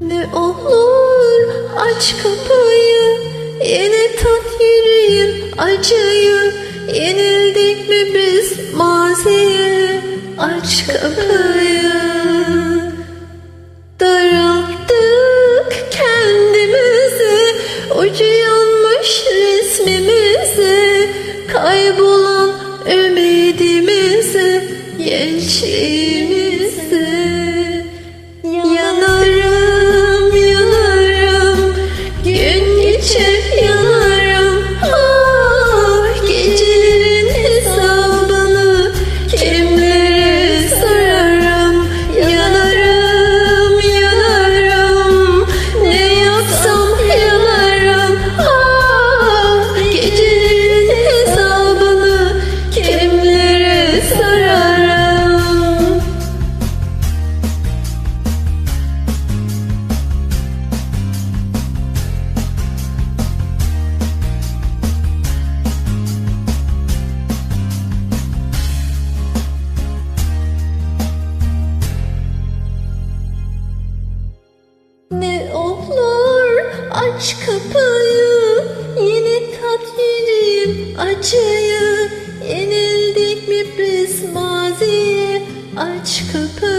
Ne olur aç kapıyı Yine tat yüreğim acıyı. Yenildik mi biz maziye? Aç kapıyı. Daralttık kendimizi Ucu yanmış resmimizi. Kaybolan ümidimizi Gençliğimizi aç kapıyı Yeni tat yüreğim acıyı Yenildik mi biz maziye Aç kapıyı